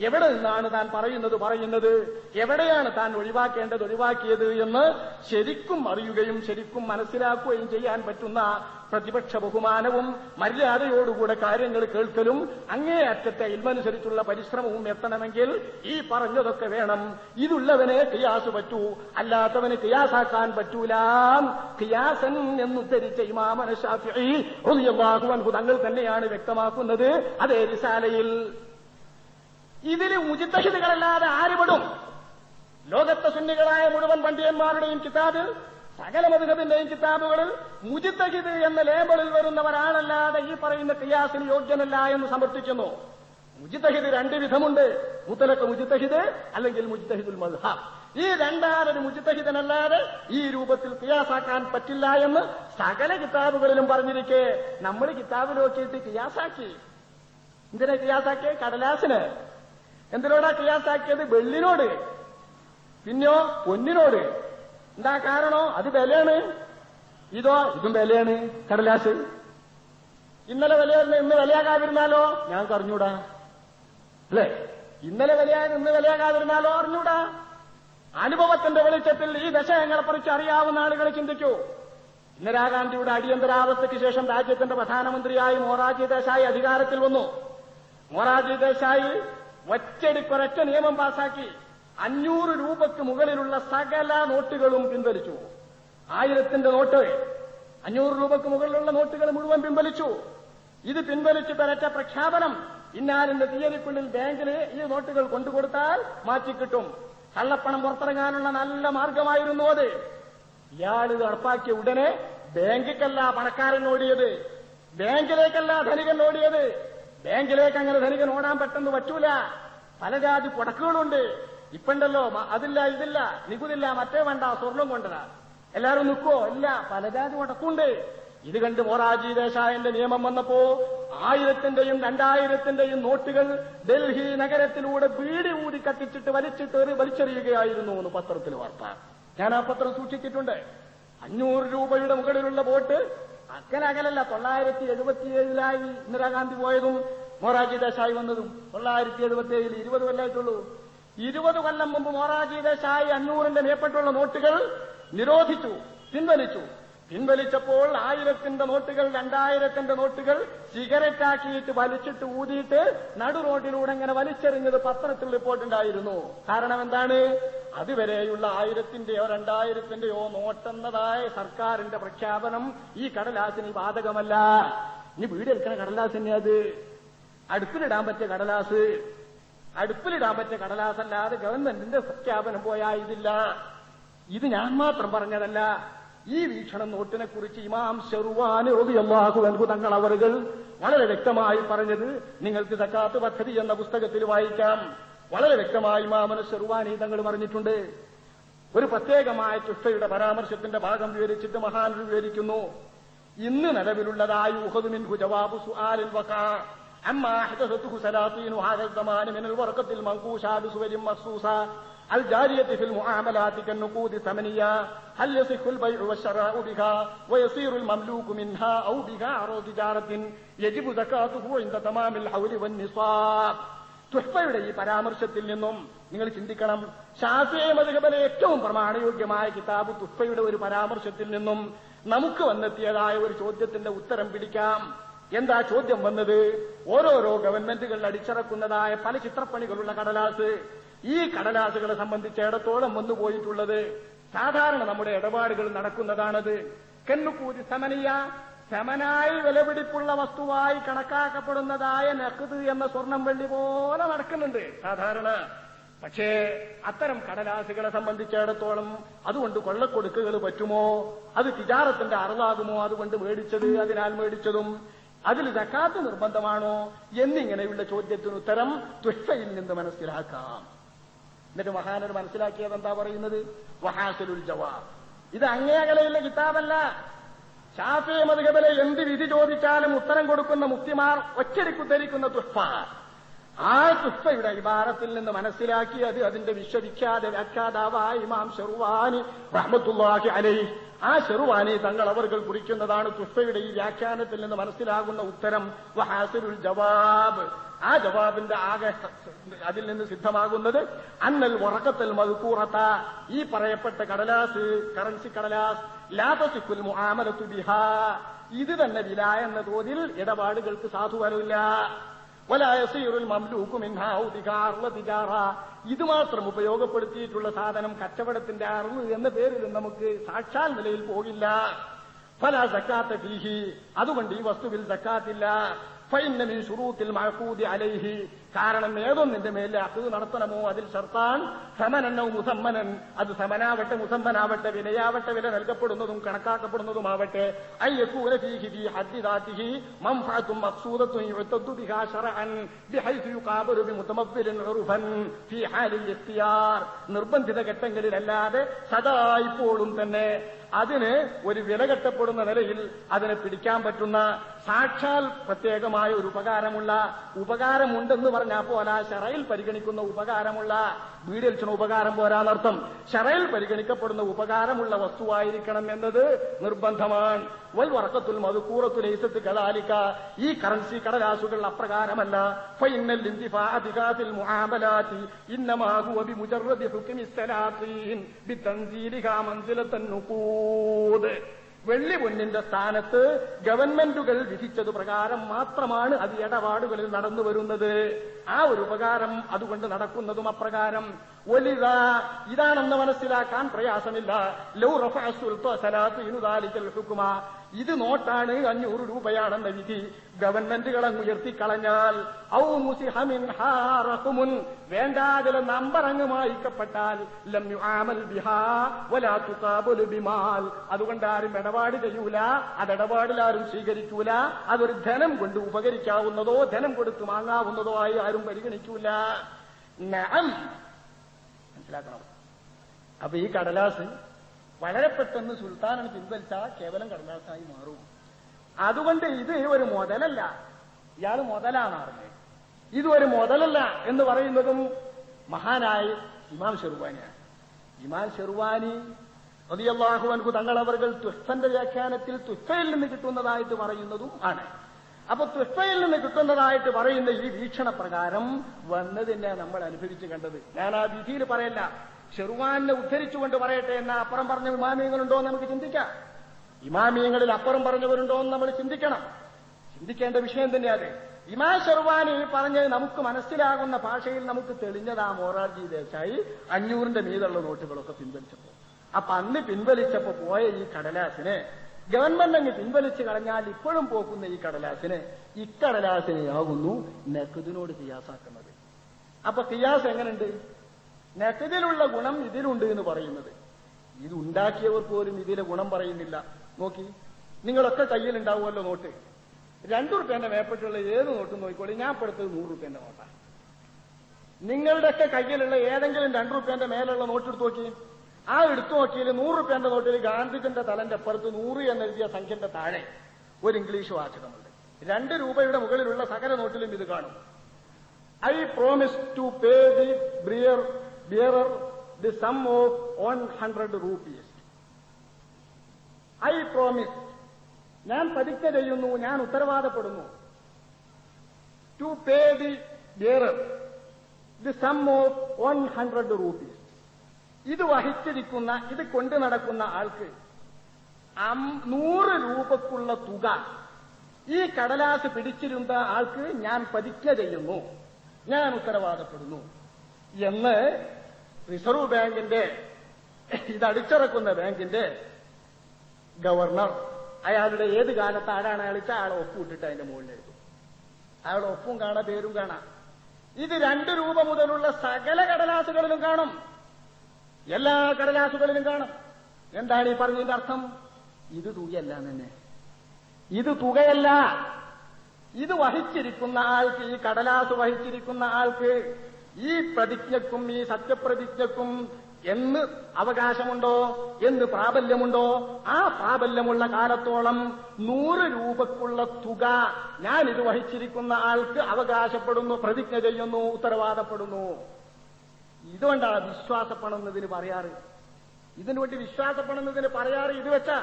എവിടെ നിന്നാണ് താൻ പറയുന്നത് പറയുന്നത്? എവിടെയാണ് താൻ ഒഴിവാക്കേണ്ടത് ഒഴിവാക്കിയത് എന്ന് ശരിക്കും അറിയുകയും ശരിക്കും മനസ്സിലാക്കുകയും ചെയ്യാൻ പറ്റുന്ന പ്രതിപക്ഷ ബഹുമാനവും മര്യാദയോടുകൂടെ കാര്യങ്ങൾ കേൾക്കലും അങ്ങേയറ്റത്തെ ഇൽമനുസരിച്ചുള്ള പരിശ്രമവും എത്തണമെങ്കിൽ ഈ പറഞ്ഞതൊക്കെ വേണം. ഇതുള്ളവനെ കിയാസ് പറ്റൂ അല്ലാത്തവന് കിയാസാക്കാൻ പറ്റൂല. കിയാസൻ എന്നുദ്ധരിച്ച ഇമാമന ഷാഫി തങ്ങൾ തന്നെയാണ് വ്യക്തമാക്കുന്നത് അതേ റിസാലയിൽ. ഇതിൽ ഉചിതഹിതകളല്ലാതെ ആരുപെടും. ലോകത്തെ സുന്നികളായ മുഴുവൻ പണ്ഡിതന്മാരുടെയും കിതാബിൽ സകല മധുഹബിന്റെയും കിതാബുകളിൽ മുജിത്തഹിദ് എന്ന ലേബിളിൽ വരുന്നവരാണല്ലാതെ ഈ പറയുന്ന കിയാസിന് യോഗ്യനല്ല എന്ന് സമർത്ഥിക്കുന്നു. മുജിത്തഹിദ് രണ്ട് വിധമുണ്ട്. മുത്തലക്ക് മുജിത്തഹിദ് അല്ലെങ്കിൽ മുജിത്തഹിദുൽ മദ്ഹാബ്. ഈ രണ്ടാരൊരു മുജിത്തഹിതനല്ലാതെ ഈ രൂപത്തിൽ കിയാസാക്കാൻ പറ്റില്ല എന്ന് സകല കിതാബുകളിലും പറഞ്ഞിരിക്കെ. നമ്മൾ കിതാബ് നോക്കിയിട്ട് കിയാസാക്കി. എന്തിനെ കിയാസാക്കിയ? കടലാസിന്. എന്തിനോടാ കിയാസാക്കിയത് വെള്ളിനോട്. പിന്നെയോ പൊന്നിനോട്. എന്താ കാരണോ? അത് വിലയാണ്. ഇതോ ഇതും വിലയാണ്. കടലാസ്. ഇന്നലെ വിലയായിരുന്നു ഇന്ന് വിലയാകാതിരുന്നാലോ? ഞാൻ അറിഞ്ഞൂടാ. അല്ലേ? ഇന്നലെ വിലയായിരുന്നു ഇന്ന് വിലയാകാതിരുന്നാലോ? അറിഞ്ഞൂടാ. അനുഭവത്തിന്റെ വെളിച്ചത്തിൽ ഈ ദശയങ്ങളെക്കുറിച്ച് അറിയാവുന്ന ആളുകൾ ചിന്തിക്കൂ. ഇന്ദിരാഗാന്ധിയുടെ അടിയന്തരാവസ്ഥയ്ക്ക് ശേഷം രാജ്യത്തിന്റെ പ്രധാനമന്ത്രിയായി മൊറാജി ദേശായി അധികാരത്തിൽ വന്നു. മൊറാജി ദേശായി ഒറ്റടിക്കൊരൊറ്റ നിയമം പാസാക്കി അഞ്ഞൂറ് രൂപയ്ക്ക് മുകളിലുള്ള സകല നോട്ടുകളും പിൻവലിച്ചു. ആയിരത്തിന്റെ നോട്ട് അഞ്ഞൂറ് രൂപയ്ക്ക് മുകളിലുള്ള നോട്ടുകൾ മുഴുവൻ പിൻവലിച്ചു. ഇത് പിൻവലിച്ചു പെരറ്റ പ്രഖ്യാപനം ഇന്നാലിന്റെ തീയതിക്കുള്ളിൽ ബാങ്കിൽ ഈ നോട്ടുകൾ കൊണ്ടുകൊടുത്താൽ മാറ്റിക്കിട്ടും. കള്ളപ്പണം പുറത്തിറങ്ങാനുള്ള നല്ല മാർഗമായിരുന്നു അത്. ഇയാൾ ഇത് നടപ്പാക്കിയ ഉടനെ ബാങ്കിക്കല്ല പണക്കാരൻ ഓടിയത്. ബാങ്കിലേക്കല്ല ധനികൻ ഓടിയത്. ബാങ്കിലേക്ക് അങ്ങനെ ധനികൻ ഓടാൻ പെട്ടെന്ന് പറ്റൂല. പല ജാതി പുടക്കുകളുണ്ട്. ഇപ്പണ്ടല്ലോ അതില്ല ഇതില്ല നികുതില്ല മറ്റേ വേണ്ട സ്വർണം കൊണ്ടുവരാ എല്ലാരും നിൽക്കോ ഇല്ല പല ജാതി പുടക്കുണ്ട്. ഇത് കണ്ട് മൊറാജി ദേശായന്റെ നിയമം വന്നപ്പോ ആയിരത്തിന്റെയും രണ്ടായിരത്തിന്റെയും നോട്ടുകൾ ഡൽഹി നഗരത്തിലൂടെ ബീഡി ഊടി കത്തിച്ചിട്ട് വലിച്ചിട്ട് വലിച്ചെറിയുകയായിരുന്നു എന്ന് പത്രത്തിൽ വാർത്ത. ഞാൻ ആ പത്രം സൂക്ഷിച്ചിട്ടുണ്ട്. അഞ്ഞൂറ് രൂപയുടെ മുകളിലുള്ള ബോട്ട് അക്കലകലല്ല തൊള്ളായിരത്തി എഴുപത്തിയേഴിലായി ഇന്ദിരാഗാന്ധി പോയതും മൊറാജി ദേശായി വന്നതും തൊള്ളായിരത്തി എഴുപത്തി ഏഴിൽ ഇരുപത് കൊല്ലമായിട്ടുള്ളൂ ഇരുപത് കൊല്ലം മുമ്പ് മൊറാജി ദേശായി അഞ്ഞൂറിന്റെ മേപ്പെട്ടുള്ള നോട്ടുകൾ നിരോധിച്ചു പിൻവലിച്ചു. പിൻവലിച്ചപ്പോൾ ആയിരത്തിന്റെ നോട്ടുകൾ രണ്ടായിരത്തിന്റെ നോട്ടുകൾ സിഗരറ്റാക്കിയിട്ട് വലിച്ചിട്ട് ഊതിയിട്ട് നടു റോഡിലൂടെ ഇങ്ങനെ വലിച്ചെറിഞ്ഞത് പത്രത്തിൽ റിപ്പോർട്ടുണ്ടായിരുന്നു കാരണം എന്താണ്? അതുവരെയുള്ള ആയിരത്തിന്റെയോ രണ്ടായിരത്തിന്റെയോ നോട്ടെന്നതായ സർക്കാരിന്റെ പ്രഖ്യാപനം ഈ കടലാസിന് ബാധകമല്ല. ഇനി വീടെടുക്കണ കടലാസ് തന്നെ അത്. അടുപ്പിലിടാൻ പറ്റിയ കടലാസ്. അടുപ്പിലിടാൻ പറ്റിയ കടലാസല്ലാതെ ഗവൺമെന്റിന്റെ പ്രഖ്യാപനം പോയാ ഇതില്ല. ഇത് ഞാൻ മാത്രം പറഞ്ഞതല്ല. ഈ വീക്ഷണ നോട്ടിനെ കുറിച്ച് ഇമാം ഷെറുവാനോബി അള്ളാഹു തങ്ങൾ അവറുകൾ വളരെ വ്യക്തമായി പറഞ്ഞത് നിങ്ങൾക്ക് സക്കാത്ത് പദ്ധതി എന്ന പുസ്തകത്തിൽ വായിക്കാം. വളരെ വ്യക്തമായി ഇമാമന ഷെറുവാനി തങ്ങൾ പറഞ്ഞിട്ടുണ്ട്. ഒരു പ്രത്യേകമായ ചുഷ്ടയുടെ പരാമർശത്തിന്റെ ഭാഗം വിവരിച്ചിട്ട് മഹാൻ വിവരിക്കുന്നു. ഇന്ന് നിലവിലുള്ളതായ ഉഹദുമിൻ ഹുജവാബു സുആലിൽ വക അമ്മാ ഹദസത്തുഹു സലാത്തീനു ഹാദ സമാന മിനൽ الجارية في المعاملات كالنقود الثمنية هل يصح البيع والشراء بها ويصير المملوك منها أو بها عروض تجارة يجب زكاته عند تمام الحول والنصاب തുഷ്പയുടെ ഈ പരാമർശത്തിൽ നിന്നും നിങ്ങൾ ചിന്തിക്കണം ഷാഫിയ മധുകബലെ ഏറ്റവും പ്രമാണയോഗ്യമായ കിതാബ് തുഷ്പയുടെ ഒരു പരാമർശത്തിൽ നിന്നും നമുക്ക് വന്നെത്തിയതായ ഒരു ചോദ്യത്തിന്റെ ഉത്തരം പിടിക്കാം എന്താ ചോദ്യം വന്നത് ഓരോരോ ഗവൺമെന്റുകൾ അടിച്ചിറക്കുന്നതായ പല ചിത്രപ്പണികളുള്ള കടലാസ് ഈ കടലാസുകളെ സംബന്ധിച്ചിടത്തോളം വന്നുപോയിട്ടുള്ളത് സാധാരണ നമ്മുടെ ഇടപാടുകൾ നടക്കുന്നതാണത്. കെന്നുകൂതി സമനിയ സമനായി വിലപിടിപ്പുള്ള വസ്തുവായി കണക്കാക്കപ്പെടുന്നതായ നഖദ് എന്ന സ്വർണം വെള്ളി പോലെ നടക്കുന്നുണ്ട് സാധാരണ. പക്ഷേ അത്തരം കടലാസുകളെ സംബന്ധിച്ചിടത്തോളം അതുകൊണ്ട് കൊള്ളക്കൊടുക്കുകൾ പറ്റുമോ? അത് തിജാറത്തിന്റെ അറലാകുമോ അതുകൊണ്ട് മേടിച്ചത് അതിനാൽ മേടിച്ചതും. അതിൽ തക്കാത്ത നിർബന്ധമാണോ? എന്നിങ്ങനെയുള്ള ചോദ്യത്തിന് ഉത്തരം തുഷ്ഫയിൽ നിന്ന് മനസ്സിലാക്കാം. എന്നിട്ട് മഹാനർ മനസ്സിലാക്കിയത് എന്താ പറയുന്നത്? വഹാസുലുൽ ജവാബ്. ഇത് അങ്ങേകലയുള്ള കിതാബല്ല. ഷാഫി മധുകബലെ എന്ത് വിധി ചോദിച്ചാലും ഉത്തരം കൊടുക്കുന്ന മുക്തിമാർ ഒറ്റരിക്കുദ്ധരിക്കുന്ന തുഷ്പ ആ തുഷ്പയുടെ ഇബാറത്തിൽ നിന്ന് മനസ്സിലാക്കി അത് അതിന്റെ വിശ്വവിഖ്യാത വ്യാഖ്യാതാവായ ഇമാം ഷെറുവാനി റഹ്മത്തുള്ളാഹി അലൈ ആ ഷെറുവാനി തങ്ങൾ അവർകൾ കുറിക്കുന്നതാണ് തുഷ്പയുടെ ഈ വ്യാഖ്യാനത്തിൽ നിന്ന് മനസ്സിലാകുന്ന ഉത്തരം ജവാബ്. ആ ജവാബിന്റെ ആകെ അതിൽ നിന്ന് സിദ്ധമാകുന്നത് അന്നൽ ഉറക്കത്തിൽ മതുക്കൂറത്ത ഈ പറയപ്പെട്ട കടലാസ് കറൻസി കടലാസ് ലാതസിക്കുൽ മുആമലത്തു ബിഹ. ഇത് തന്നെ വില എന്ന തോതിൽ ഇടപാടുകൾക്ക് തിജാറ ഇത് മാത്രം ഉപയോഗപ്പെടുത്തിയിട്ടുള്ള സാധനം കച്ചവടത്തിന്റെ അറിവ് എന്ന പേരിലും നമുക്ക് സാക്ഷാൽ നിലയിൽ പോകില്ല. ഫല സക്കാത്ത ഫീഹി. അതുകൊണ്ട് ഈ വസ്തുവിൽ സക്കാത്തില്ല. فإن من شروط المعقود عليه കാരണം ഏതൊന്നിന്റെ മേലെ അഖദ് നടത്തണമോ? അതിൽ ഷർത്താൻ സമനന്നോ മുസമ്മനൻ. അത് സമനാവട്ടെ മുസമ്മനാവട്ടെ വിലയാവട്ടെ വില നൽകപ്പെടുന്നതും കണക്കാക്കപ്പെടുന്നതുമാവട്ടെ. നിർബന്ധിത ഘട്ടങ്ങളിലല്ലാതെ സദാ ഇപ്പോഴും തന്നെ അതിന് ഒരു വില കെട്ടപ്പെടുന്ന നിലയിൽ അതിനെ പിടിക്കാൻ പറ്റുന്ന സാക്ഷാൽ പ്രത്യേകമായ ഒരു ഉപകാരമുള്ള ഉപകാരമുണ്ടെന്ന് പറഞ്ഞാൽ പോലെ ഷറയിൽ പരിഗണിക്കുന്ന ഉപകാരമുള്ള വീടിൽച്ചുന്ന ഉപകാരം പോരാന്നർത്ഥം. ഷറയിൽ പരിഗണിക്കപ്പെടുന്ന ഉപകാരമുള്ള വസ്തുവായിരിക്കണം എന്നത് നിർബന്ധമാണ്. വൽ വറക്കത്തുൽ മധുക്കൂറത്തു ലൈസത്ത് കലാലിക്ക ഈ കറൻസി കടലാസുകൾ അപ്രകാരമല്ല. ഫൈനൽ ബിതൻസീലിഹാ മൻസിലത്തൻ വെള്ളി പൊന്നിന്റെ സ്ഥാനത്ത് ഗവൺമെന്റുകൾ വിധിച്ചത് പ്രകാരം മാത്രമാണ് അത് ഇടപാടുകളിൽ നടന്നു വരുന്നത് ആ ഒരു ഉപകാരം അതുകൊണ്ട് നടക്കുന്നതും അപ്രകാരം. ഒലിത ഇതാണെന്ന് മനസ്സിലാക്കാൻ പ്രയാസമില്ല. ലൗ ഹുക്കുമ ഇത് നോട്ടാണ് അഞ്ഞൂറ് രൂപയാണെന്ന വിധി. ഗവൺമെന്റുകൾ അങ്ങ് ഉയർത്തിക്കളഞ്ഞാൽ ഔ മുസിഹമിൻ ഹാറഹുമുൻ. വേണ്ടാതിലെ നമ്പർ അങ്ങ് മായിക്കപ്പെട്ടാൽ ലം യുആമൽ ബിഹാ വലാ തുഖാബുലു ബിമാൽ. അതുകൊണ്ട് ആരും ഇടപാട് ചെയ്യൂല അത് ഇടപാടിൽ ആരും സ്വീകരിക്കൂല അതൊരു ധനം കൊണ്ട് ഉപകരിക്കാവുന്നതോ ധനം കൊടുത്ത് വാങ്ങാവുന്നതോ ആയി ആരും പരിഗണിക്കൂല. മനസ്സിലാക്കണം. അപ്പൊ ഈ കടലാസ് വളരെ പെട്ടെന്ന് സുൽത്താനാണ് പിൻവലിച്ചാൽ കേവലം കടലാസായി മാറും. അതുകൊണ്ട് ഇത് ഒരു മുതലല്ല. ഇയാൾ മുതലാണ് അറിഞ്ഞത്. ഇത് ഒരു മുതലല്ല എന്ന് പറയുന്നതും മഹാനായ ഇമാം ഷെർവാനിയാണ്. ഇമാം ഷെർവാനി റളിയല്ലാഹു അൻഹു തങ്ങളവർകൾ തുഷ്ഫന്റെ വ്യാഖ്യാനത്തിൽ തുഷ്ഫയിൽ നിന്ന് കിട്ടുന്നതായിട്ട് പറയുന്നതും ആണ്. അപ്പൊ തൃഷ്ണയിൽ നിന്ന് കിട്ടുന്നതായിട്ട് പറയുന്ന ഈ വീക്ഷണ പ്രകാരം വന്നതിനെ നമ്മൾ അനുഭവിച്ചു കണ്ടത്. ഞാൻ ആ വിധിയിൽ പറയല്ല. ഷെർവാനിനെ ഉദ്ധരിച്ചുകൊണ്ട് പറയട്ടെ എന്നാ അപ്പുറം പറഞ്ഞ ഇമാമിയങ്ങളുണ്ടോ എന്ന് നമുക്ക് ചിന്തിക്കാം. ഇമാമിയങ്ങളിൽ അപ്പുറം പറഞ്ഞവരുണ്ടോ എന്ന് നമ്മൾ ചിന്തിക്കണം. ചിന്തിക്കേണ്ട വിഷയം തന്നെയാണ് ഇമാ ഷെർവാനി പറഞ്ഞ് നമുക്ക് മനസ്സിലാകുന്ന ഭാഷയിൽ നമുക്ക് തെളിഞ്ഞതാ മോറാർജി ദേശായി അഞ്ഞൂറിന്റെ മീതുള്ള നോട്ടുകളൊക്കെ പിൻവലിച്ചപ്പോ. അപ്പൊ അന്ന് പിൻവലിച്ചപ്പോ പോയ ഈ കടലാസിനെ ഗവൺമെന്റ് അങ്ങ് പിൻവലിച്ചു കളഞ്ഞാൽ ഇപ്പോഴും പോക്കുന്ന ഈ കടലാസിന് ഇക്കടലാസിനെയാകുന്നു നക്കുദിനോട് കിയാസാക്കുന്നത്. അപ്പൊ കിയാസ് എങ്ങനെയുണ്ട് നക്കുദിലുള്ള ഗുണം ഇതിലുണ്ട് എന്ന് പറയുന്നത്. ഇത് ഉണ്ടാക്കിയവർ പോലും ഇതിലെ ഗുണം പറയുന്നില്ല. നോക്കി നിങ്ങളൊക്കെ കയ്യിലുണ്ടാവുമല്ലോ നോട്ട്. രണ്ടു റുപ്യന്റെ മേപ്പെട്ടുള്ള ഏത് നോട്ടും നോക്കിക്കോളി. ഞാൻ പെടുത്തത് നൂറ് റുപ്യന്റെ നോട്ടാണ്. നിങ്ങളുടെയൊക്കെ കയ്യിലുള്ള ഏതെങ്കിലും രണ്ടു റുപ്യന്റെ മേലുള്ള നോട്ട് എടുത്ത് നോക്കി. ആ എടുത്തു നോക്കിയിൽ നൂറ് റുപ്യന്റെ നോട്ടിൽ ഗാന്ധിജിന്റെ തലന്റെ അപ്പുറത്ത് നൂറ് എന്നെഴുതിയ സംഖ്യന്റെ താഴെ ഒരു ഇംഗ്ലീഷ് വാചകമുണ്ട്. രണ്ട് രൂപയുടെ മുകളിലുള്ള സകല നോട്ടിലും ഇത് കാണും. I promise to pay the bearer bearer the sum of one hundred rupees I promise ഞാൻ പ്രതിജ്ഞ ചെയ്യുന്നു ഞാൻ ഉത്തരവാദപ്പെടുന്നു. To pay the bearer the sum of one hundred rupees ഇത് വഹിച്ചിരിക്കുന്ന ഇത് കൊണ്ടു നടക്കുന്ന ആൾക്ക് നൂറ് രൂപക്കുള്ള തുക. ഈ കടലാസ് പിടിച്ചിരുന്ന ആൾക്ക് ഞാൻ പതിക്ക ചെയ്യുന്നു. ഞാൻ ഉത്തരവാദപ്പെടുന്നു. എന്ന് റിസർവ് ബാങ്കിന്റെ ഇതടിച്ചിറക്കുന്ന ബാങ്കിന്റെ ഗവർണർ അയാളുടെ ഏത് കാലത്ത് ആരാണ് അയാളിച്ച അയാളെ ഒപ്പിട്ടിട്ട് അതിന്റെ മുകളിൽ എഴുതും. അയാളുടെ ഒപ്പും കാണാം പേരും കാണാം. ഇത് രണ്ട് രൂപ മുതലുള്ള സകല കടലാസുകളിലും കാണും. എല്ലാ കടലാസുകളിലും കാണും. എന്താണ് ഈ പറഞ്ഞതിന്റെ അർത്ഥം? ഇത് തുകയല്ല തന്നെ ഇത് തുകയല്ല. ഇത് വഹിച്ചിരിക്കുന്ന ആൾക്ക് ഈ കടലാസ് വഹിച്ചിരിക്കുന്ന ആൾക്ക് ഈ പ്രതിജ്ഞക്കും ഈ സത്യപ്രതിജ്ഞക്കും എന്ന് അവകാശമുണ്ടോ? എന്ന് പ്രാബല്യമുണ്ടോ? ആ പ്രാബല്യമുള്ള കാലത്തോളം നൂറ് രൂപക്കുള്ള തുക ഞാൻ ഇത് വഹിച്ചിരിക്കുന്ന ആൾക്ക് അവകാശപ്പെടുന്നു പ്രതിജ്ഞ ചെയ്യുന്നു ഉത്തരവാദപ്പെടുന്നു. ഇതുകൊണ്ടാണ് വിശ്വാസപ്പണം എന്നതിന് പറയാറ്. ഇതിനു വേണ്ടി വിശ്വാസപ്പണം എന്നതിന് പറയാറ് ഇത് വെച്ചാ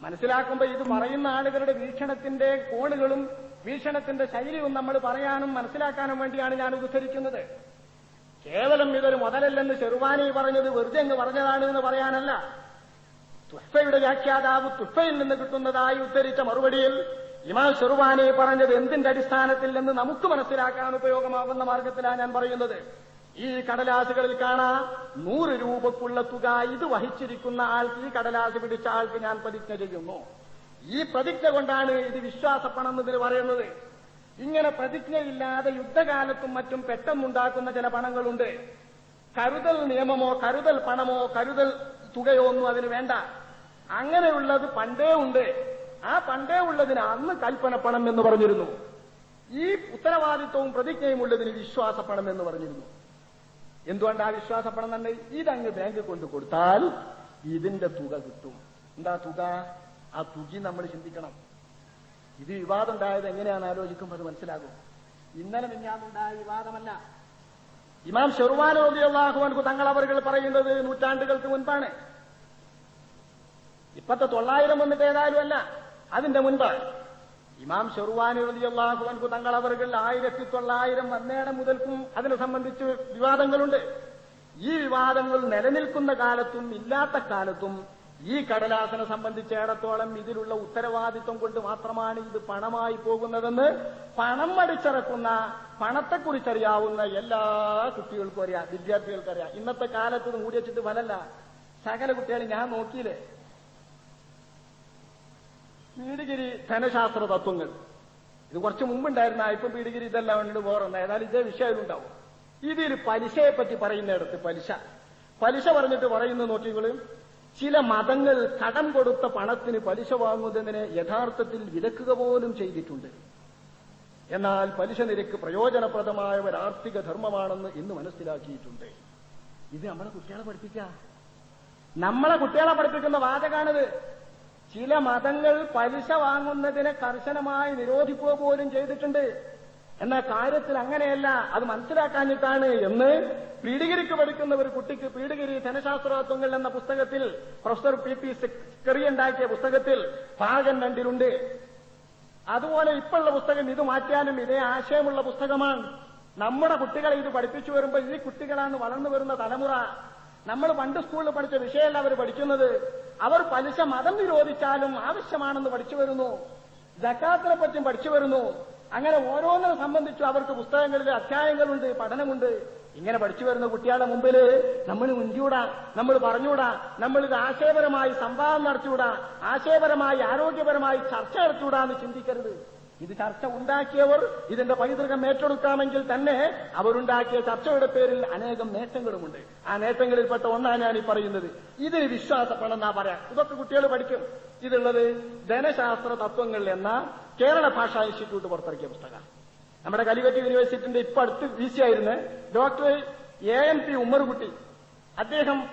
മനസ്സിലാക്കുമ്പോ ഇത് പറയുന്ന ആളുകളുടെ വീക്ഷണത്തിന്റെ കോണുകളും വീക്ഷണത്തിന്റെ ശൈലിയും നമ്മൾ പറയാനും മനസ്സിലാക്കാനും വേണ്ടിയാണ് ഞാൻ ഉദ്ധരിക്കുന്നത്. കേവലം ഇതൊരു മുതലല്ലെന്ന് ചെറുവാനി പറഞ്ഞത് വെറുതെ അങ്ങ് പറഞ്ഞതാണ് എന്ന് പറയാനല്ല. തുഫയുടെ വ്യാഖ്യാതാവ് തുഫയിൽ നിന്ന് കിട്ടുന്നതായി ഉദ്ധരിച്ച മറുപടിയിൽ ഇമാം ചെറുവാനി പറഞ്ഞത് എന്തിന്റെ അടിസ്ഥാനത്തിൽ എന്ന് നമുക്ക് മനസ്സിലാക്കാൻ ഉപയോഗമാകുന്ന മാർഗത്തിലാണ് ഞാൻ പറയുന്നത്. ഈ കടലാസുകളിൽ കാണാ നൂറ് രൂപക്കുള്ള തുക ഇത് വഹിച്ചിരിക്കുന്ന ആൾക്ക് ഈ കടലാസ് പിടിച്ച ആൾക്ക് ഞാൻ പ്രതിജ്ഞ ചെയ്യുന്നു. ഈ പ്രതിജ്ഞ കൊണ്ടാണ് ഇത് വിശ്വാസപ്പണം എന്നതിൽ പറയുന്നത്. ഇങ്ങനെ പ്രതിജ്ഞയില്ലാതെ യുദ്ധകാലത്തും മറ്റും പെട്ടെന്നുണ്ടാക്കുന്ന ചില പണങ്ങളുണ്ട്. കരുതൽ നിയമമോ കരുതൽ പണമോ കരുതൽ തുകയോ ഒന്നും അതിന് വേണ്ട. അങ്ങനെയുള്ളത് പണ്ടേ ഉണ്ട്. ആ പണ്ടേ ഉള്ളതിന് അന്ന് കൽപ്പന പണം എന്ന് പറഞ്ഞിരുന്നു. ഈ ഉത്തരവാദിത്വവും പ്രതിജ്ഞയും ഉള്ളതിന് വിശ്വാസപ്പണം എന്ന് പറഞ്ഞിരുന്നു. എന്തുകൊണ്ട് ആ വിശ്വാസപ്പെടണമെന്നുണ്ട് ഇതങ്ങ് ബാങ്ക് കൊണ്ടു കൊടുത്താൽ ഇതിന്റെ തുക കിട്ടും. എന്താ തുക? ആ തുകി നമ്മൾ ചിന്തിക്കണം. ഇത് വിവാദം ഉണ്ടായത് എങ്ങനെയാണ് ആലോചിക്കുമ്പോൾ അത് മനസ്സിലാകും. ഇന്നലെ മിന്നാമുണ്ടായ വിവാദമല്ല. ഇമാം ഷെർവാൻ തങ്ങൾ അവർകൾ പറയുന്നത് നൂറ്റാണ്ടുകൾക്ക് മുൻപാണ്. ഇപ്പത്തെ തൊള്ളായിരം വന്നിട്ട് ഏതായാലും അല്ല അതിന്റെ മുൻപാണ്. ഇമാം ഷെർവാനി റലി അൻഹു തങ്ങൾ അവർകൾ ആയിരത്തി തൊള്ളായിരം വന്നേടം മുതൽക്കും അതിനെ സംബന്ധിച്ച് വിവാദങ്ങളുണ്ട്. ഈ വിവാദങ്ങൾ നിലനിൽക്കുന്ന കാലത്തും ഇല്ലാത്ത കാലത്തും ഈ കടലാസിനെ സംബന്ധിച്ചിടത്തോളം ഇതിലുള്ള ഉത്തരവാദിത്വം കൊണ്ട് മാത്രമാണ് ഇത് പണമായി പോകുന്നതെന്ന് പണം അടിച്ചിറക്കുന്ന പണത്തെക്കുറിച്ചറിയാവുന്ന എല്ലാ കുട്ടികൾക്കും അറിയാം വിദ്യാർത്ഥികൾക്കറിയാം ഇന്നത്തെ കാലത്ത് മൂടി വെച്ചിട്ട് ഫലല്ല. സകല കുട്ടികൾ ഞാൻ നോക്കിയില്ലേ? പീഡിഗിരി ധനശാസ്ത്ര തത്വങ്ങൾ. ഇത് കുറച്ച് മുമ്പുണ്ടായിരുന്ന ഇപ്പം പീഡിഗിരി ഇതെല്ലാം വേണ്ടി വേറൊന്ന് ഏതായാലും ഇതേ വിഷയമുണ്ടാവും ഇതിൽ പലിശയെ പറ്റി പറയുന്നിടത്ത് പലിശ. പലിശ പറഞ്ഞിട്ട് പറയുന്നത് നോക്കിക്കോളും ചില മതങ്ങൾ കടം കൊടുത്ത പണത്തിന് പലിശ വാങ്ങുന്നതിനെ യഥാർത്ഥത്തിൽ വിലക്കുക പോലും ചെയ്തിട്ടുണ്ട്. എന്നാൽ പലിശ നിരക്ക് പ്രയോജനപ്രദമായ ഒരു ആർത്ഥിക ധർമ്മമാണെന്ന് ഇന്ന് മനസ്സിലാക്കിയിട്ടുണ്ട്. ഇത് നമ്മളെ കുട്ടികളെ പഠിപ്പിക്കാം. നമ്മളെ കുട്ടികളെ പഠിപ്പിക്കുന്ന വാചകാണിത്. ചില മതങ്ങൾ പലിശ വാങ്ങുന്നതിനെ കർശനമായി നിരോധിക്കുക പോലും ചെയ്തിട്ടുണ്ട്. എന്ന കാര്യത്തിൽ അങ്ങനെയല്ല. അത് മനസ്സിലാക്കാഞ്ഞിട്ടാണ് എന്ന് പീഡിഗിരിക്ക് പഠിക്കുന്ന ഒരു കുട്ടിക്ക് പീഡിഗിരി ധനശാസ്ത്രത്വങ്ങൾ എന്ന പുസ്തകത്തിൽ പ്രൊഫസർ പി പി സിക്കറി ഉണ്ടാക്കിയ പുസ്തകത്തിൽ ഭാഗം രണ്ടിലുണ്ട്. അതുപോലെ ഇപ്പോഴുള്ള പുസ്തകം ഇത് മാറ്റിയാലും ഇതേ ആശയമുള്ള പുസ്തകമാണ്. നമ്മുടെ കുട്ടികളെ ഇത് പഠിപ്പിച്ചു വരുമ്പോൾ ഈ കുട്ടികളാണ് വളർന്നു വരുന്ന തലമുറ. നമ്മൾ പണ്ട് സ്കൂളിൽ പഠിച്ച വിഷയമല്ല അവർ പഠിക്കുന്നത്. അവർ പലിശ മതം നിരോധിച്ചാലും ആവശ്യമാണെന്ന് പഠിച്ചു വരുന്നു. ജക്കാത്തിനെ പറ്റിയും പഠിച്ചു വരുന്നു. അങ്ങനെ ഓരോന്നിനെ സംബന്ധിച്ചും അവർക്ക് പുസ്തകങ്ങളിൽ അധ്യായങ്ങളുണ്ട് പഠനമുണ്ട്. ഇങ്ങനെ പഠിച്ചു വരുന്ന കുട്ടികളുടെ മുമ്പിൽ നമ്മൾ മുൻകൂടാ നമ്മൾ പറഞ്ഞൂടാ നമ്മൾ ഇത് ആശയപരമായി സംവാദം നടത്തിയൂടാ ആശയപരമായി ആരോഗ്യപരമായി ചർച്ച നടത്തിയൂടാ എന്ന് ചിന്തിക്കരുത്. ഇത് ചർച്ച ഉണ്ടാക്കിയവർ ഇതിന്റെ പൈതൃകം ഏറ്റെടുക്കാമെങ്കിൽ തന്നെ അവരുണ്ടാക്കിയ ചർച്ചയുടെ പേരിൽ അനേകം നേട്ടങ്ങളുമുണ്ട്. ആ നേട്ടങ്ങളിൽപ്പെട്ട ഒന്നാണ് ഞാൻ ഈ പറയുന്നത്. ഇതിൽ വിശ്വാസപ്പെടുന്നാ പറയാ. ഇതൊക്കെ കുട്ടികൾ പഠിക്കും. ഇതുള്ളത് ധനശാസ്ത്ര തത്വങ്ങൾ എന്ന കേരള ഭാഷാ ഇൻസ്റ്റിറ്റ്യൂട്ട് പുറത്തിറക്കിയ പുസ്തകം നമ്മുടെ കലിക്കറ്റ് യൂണിവേഴ്സിറ്റിന്റെ ഇപ്പൊ അടുത്ത് വി സി ആയിരുന്ന. Doctor A N P Ummerkutty. അദ്ദേഹം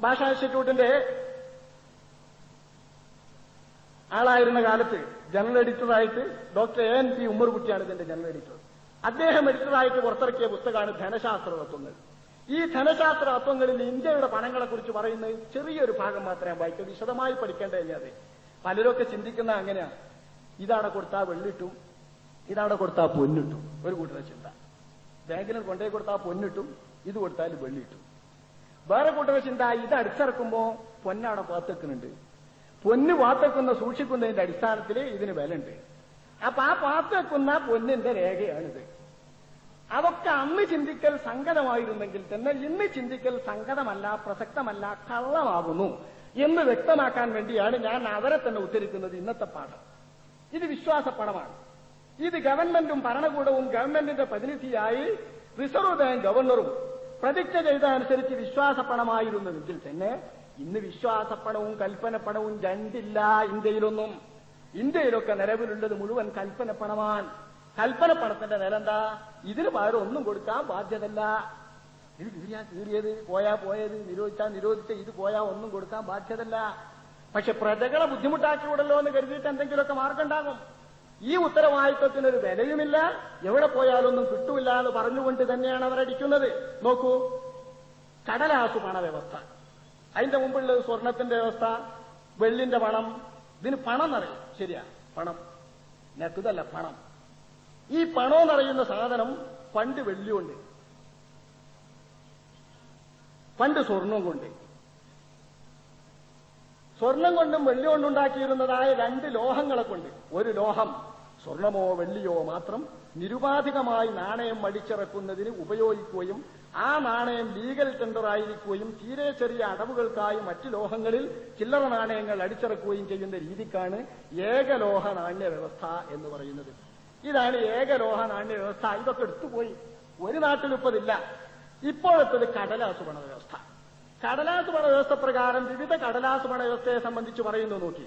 ഭാഷാ ഇൻസ്റ്റിറ്റ്യൂട്ടിന്റെ ആളായിരുന്ന കാലത്ത് ജനറൽ എഡിറ്ററായിട്ട് ഡോക്ടർ എ എൻ പി ഉമ്മർകുട്ടിയാണ് ഇതിന്റെ ജനറൽ എഡിറ്റർ. അദ്ദേഹം എഡിറ്ററായിട്ട് പുറത്തിറക്കിയ പുസ്തകമാണ് ധനശാസ്ത്ര തത്വങ്ങൾ. ഈ ധനശാസ്ത്ര തത്വങ്ങളിൽ ഇന്ത്യയുടെ പണങ്ങളെ കുറിച്ച് പറയുന്ന ചെറിയൊരു ഭാഗം മാത്രമേ വായിക്കൂ. വിശദമായി പഠിക്കേണ്ട കഴിഞ്ഞാൽ പലരൊക്കെ ചിന്തിക്കുന്ന അങ്ങനെയാണ് ഇതവിടെ കൊടുത്താൽ വെള്ളിട്ടും ഇതവിടെ കൊടുത്താൽ പൊന്നിട്ടും. ഒരു കൂട്ടരുടെ ചിന്ത. ബാങ്കിന് കൊണ്ടേ കൊടുത്താൽ പൊന്നിട്ടും ഇത് കൊടുത്താൽ വെള്ളിയിട്ടും. വേറെ കൂട്ടരുടെ ചിന്ത ഇത് അടിച്ചിറക്കുമ്പോ പൊന്നവിടെ പാത്തെക്കുന്നുണ്ട് പൊന്ന് വാത്തക്കുന്ന സൂക്ഷിക്കുന്നതിന്റെ അടിസ്ഥാനത്തിൽ ഇതിന് വില ഉണ്ട് അപ്പൊ ആ പാത്തക്കുന്ന പൊന്നിന്റെ രേഖയാണിത്. അതൊക്കെ അന്ന് ചിന്തിക്കൽ സംഗതമായിരുന്നെങ്കിൽ തന്നെ ഇന്ന് ചിന്തിക്കൽ സംഗതമല്ല പ്രസക്തമല്ല കള്ളമാകുന്നു എന്ന് വ്യക്തമാക്കാൻ വേണ്ടിയാണ് ഞാൻ അവരെ തന്നെ ഉദ്ധരിക്കുന്നത് ഇന്നത്തെ പാഠം. ഇത് വിശ്വാസപ്പണമാണ്. ഇത് ഗവൺമെന്റും ഭരണകൂടവും ഗവൺമെന്റിന്റെ പ്രതിനിധിയായി റിസർവ് ബാങ്ക് ഗവർണറും പ്രതിജ്ഞ ചെയ്ത അനുസരിച്ച് വിശ്വാസപ്പണമായിരുന്നുവെങ്കിൽ തന്നെ ഇന്ന് വിശ്വാസപ്പണവും കൽപ്പനപ്പണവും രണ്ടില്ല ഇന്ത്യയിലൊന്നും. ഇന്ത്യയിലൊക്കെ നിലവിലുള്ളത് മുഴുവൻ കൽപ്പനപ്പണമാണ്. കൽപ്പനപ്പണത്തിന്റെ നില എന്താ ഇതിന് പകരം ഒന്നും കൊടുക്കാൻ ബാധ്യതല്ല ഇത് കീറിയാ കീറിയത് പോയാ പോയത് നിരോധിച്ചാ നിരോധിച്ച ഇത് പോയാ ഒന്നും കൊടുക്കാൻ ബാധ്യതല്ല പക്ഷെ പ്രജകളെ ബുദ്ധിമുട്ടാക്കിവിടല്ലോ എന്ന് കരുതിയിട്ട് എന്തെങ്കിലുമൊക്കെ മാർഗം ഉണ്ടാകും ഈ ഉത്തരവാദിത്വത്തിനൊരു വിലയുമില്ല. എവിടെ പോയാലൊന്നും കിട്ടൂല്ല എന്ന് പറഞ്ഞുകൊണ്ട് തന്നെയാണ് അവരടിക്കുന്നത്. നോക്കൂ കടലാസു പണ വ്യവസ്ഥ. അതിന്റെ മുമ്പുള്ളത് സ്വർണത്തിന്റെ വ്യവസ്ഥ വെള്ളിന്റെ പണം. ഇതിന് പണം എന്നറിയും. ശരിയാ പണം. നെത്തതല്ല പണം. ഈ പണം എന്നറിയുന്ന സാധനം പണ്ട് വെള്ളിയുണ്ട് പണ്ട് സ്വർണം കൊണ്ട്. സ്വർണം കൊണ്ടും വെള്ളി കൊണ്ടുണ്ടാക്കിയിരുന്നതായ രണ്ട് ലോഹങ്ങളെ കൊണ്ട്. ഒരു ലോഹം സ്വർണമോ വെള്ളിയോ മാത്രം നിരുപാധികമായി നാണയം അടിച്ചിറക്കുന്നതിന് ഉപയോഗിക്കുകയും ആ നാണയം ലീഗൽ ടെൻഡർ ആയിരിക്കുകയും തീരെ ചെറിയ അടവുകൾക്കായി മറ്റ് ലോഹങ്ങളിൽ ചില്ലറ നാണയങ്ങൾ അടിച്ചിറക്കുകയും ചെയ്യുന്ന രീതിക്കാണ് ഏകലോഹ നാണ്യ വ്യവസ്ഥ എന്ന് പറയുന്നത്. ഇതാണ് ഏകലോഹ നാണ്യ വ്യവസ്ഥ ഇതൊക്കെ എടുത്തുപോയി. ഒരു നാട്ടിലിപ്പതില്ല ഇപ്പോഴത്തത് കടലാസുപണ വ്യവസ്ഥ കടലാസ് പണ വ്യവസ്ഥ പ്രകാരം വിവിധ കടലാസ് പണ വ്യവസ്ഥയെ സംബന്ധിച്ച് പറയുന്നു നോക്കി.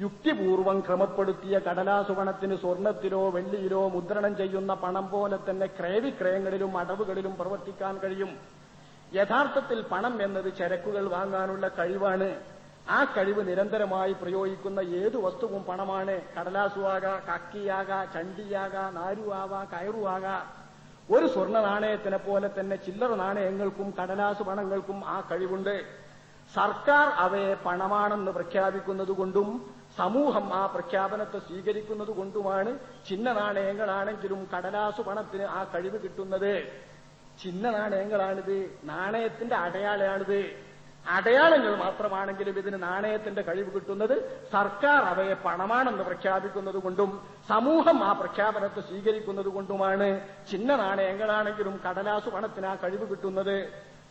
യുക്തിപൂർവം ക്രമപ്പെടുത്തിയ കടലാസുപണത്തിന് സ്വർണത്തിലോ വെള്ളിയിലോ മുദ്രണം ചെയ്യുന്ന പണം പോലെ തന്നെ ക്രയവിക്രയങ്ങളിലും അടവുകളിലും പ്രവർത്തിക്കാൻ കഴിയും. യഥാർത്ഥത്തിൽ പണം എന്നത് ചരക്കുകൾ വാങ്ങാനുള്ള കഴിവാണ്. ആ കഴിവ് നിരന്തരമായി പ്രയോഗിക്കുന്ന ഏതു വസ്തുവും പണമാണ്. കടലാസുവാക കക്കിയാക ചണ്ടിയാക നാരുവാക കയറുവാക. ഒരു സ്വർണ നാണയത്തിനെ പോലെ തന്നെ ചില്ലറ നാണയങ്ങൾക്കും കടലാസു പണങ്ങൾക്കും ആ കഴിവുണ്ട്. സർക്കാർ അവയെ പണമാണെന്ന് പ്രഖ്യാപിക്കുന്നതുകൊണ്ടും സമൂഹം ആ പ്രഖ്യാപനത്തെ സ്വീകരിക്കുന്നത് കൊണ്ടുമാണ് ചിന്ന നാണയങ്ങളാണെങ്കിലും കടലാസു പണത്തിന് ആ കഴിവ് കിട്ടുന്നത്. ചിന്ന നാണയങ്ങളാണിത്. നാണയത്തിന്റെ അടയാളമാണിത് അടയാളങ്ങൾ മാത്രമാണെങ്കിലും ഇതിന് നാണയത്തിന്റെ കഴിവ് കിട്ടുന്നത് സർക്കാർ അവയെ പണമാണെന്ന് പ്രഖ്യാപിക്കുന്നത് കൊണ്ടും സമൂഹം ആ പ്രഖ്യാപനത്തെ സ്വീകരിക്കുന്നത് കൊണ്ടുമാണ് ചിന്ന നാണയങ്ങളാണെങ്കിലും കടലാസു പണത്തിന് ആ കഴിവ് കിട്ടുന്നത്.